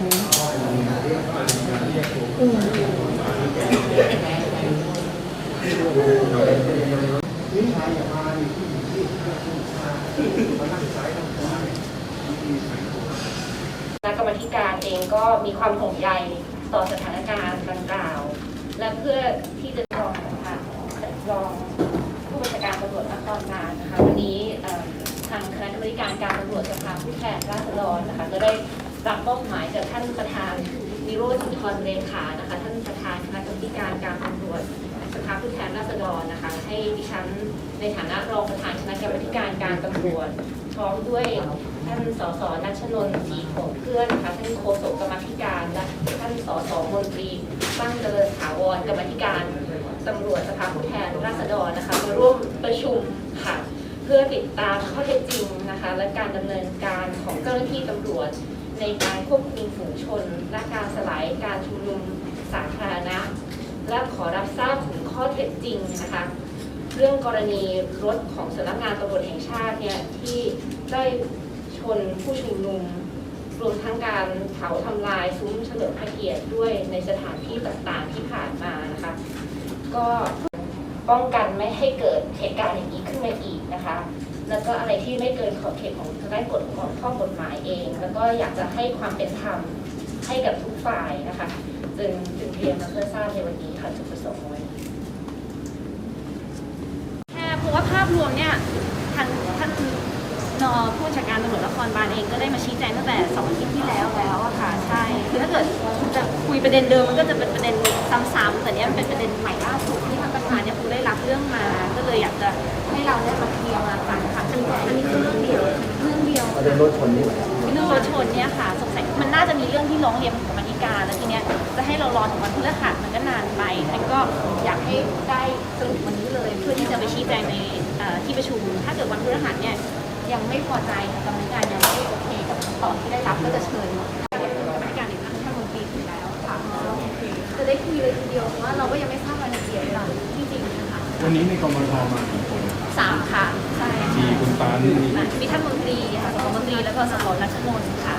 คณะกรรมธิการเองก็มีความห่วงใยต่อสถานการณ์ดังกล่าว และเพื่อที่จะรองค่ะรองผู้บัญชาการตำรวจนครบาลนะคะวันนี้ทางคณะกรรมการการตำรวจสภาผู้แทนราษฎรนะคะก็ได้ รับมอบหมายจากท่านประธานวิโรจน์สุนทรเลขานะคะ ท่านประธานคณะกรรมการการตำรวจสภาผู้แทนราษฎรนะคะ ให้ดิฉันในฐานะรองประธานคณะกรรมการการตำรวจพร้อมด้วยท่านสสนัชนนท์ศรีโขงเพื่อนนะคะท่านโฆษกกรรมธิการและท่านสสมนตรีตั้งเจริญถาวรกรรมธิการตำรวจสภาผู้แทนราษฎรนะคะมาร่วมประชุมค่ะเพื่อติดตามข้อเท็จจริงนะคะ และการดำเนินการของเจ้าหน้าที่ตำรวจ ในการควบคุมฝูงชน และการสลายการชุมนุมสาธารณะ และขอรับทราบถึงข้อเท็จจริงนะคะเรื่องกรณีรถของสำนักงานตำรวจแห่งชาติเนี่ยที่ได้ชนผู้ชุมนุม รวมทั้งการเผาทำลายซุ้มเฉลิมพระเกียรติด้วยในสถานที่ต่างๆที่ผ่านมานะคะ ก็ป้องกันไม่ให้เกิดเหตุการณ์อย่างนี้ขึ้นมาอีกนะคะ แล้วก็อะไรที่ไม่เกินขอบเขตของทางด้านกฎของข้อกฎหมายเอง แล้วก็อยากจะให้ความเป็นธรรมให้กับทุกฝ่ายนะคะจึงจึงเรียนมาเพื่อทราบในวันนี้ค่ะจุดประสงค์ไว้แค่เพราะว่าภาพรวมเนี่ยทางท่านนอผู้บัญชาการตำรวจนครบาลเองก็ได้มาชี้แจงตั้งแต่สองอาทิตย์ที่แล้วแล้วอะค่ะใช่คือถ้าเกิดจะคุยประเด็นเดิมมันก็จะเป็นประเด็นซ้ำๆแต่เนี้ยมันเป็นประเด็นใหม่ล่าสุดที่ทานประธานเนี่ยคงได้รับเรื่องมา ก็เลยอยากจะให้เราได้มาเคลียร์ ระเด็นรถชนนี่แหละเรื่องรถชนเนี่ยค่ะสงสัยมันน่าจะมีเรื่องที่ร้องเรียนของกรรมาธิการแล้วทีเนี้ยจะให้เรารอถึงวันพฤหัสมันก็นานไปแต่ก็อยากให้ได้สรุปวันนี้เลย เพื่อที่จะไปชี้แจงในเอ่อที่ประชุม ถ้าเกิดวันพฤหัสเนี่ยยังไม่พอใจกรรมาธิการยังไม่โอเคกับคำตอบที่ได้รับก็จะเชิญกรรมาธิการอีกครั้งท่านมนตรีถึงแล้วค่ะจะได้คุยเลยทีเดียวเพราะว่าเราก็ยังไม่ทราบรายละเอียดหลังที่จริงนะคะ วันนี้ในกมทมากี่คน สามค่ะใช่มีคุณปานมีมีท่านมนตรีค่ะสสมนตรีแล้วก็สสรัชนนท์ค่ะ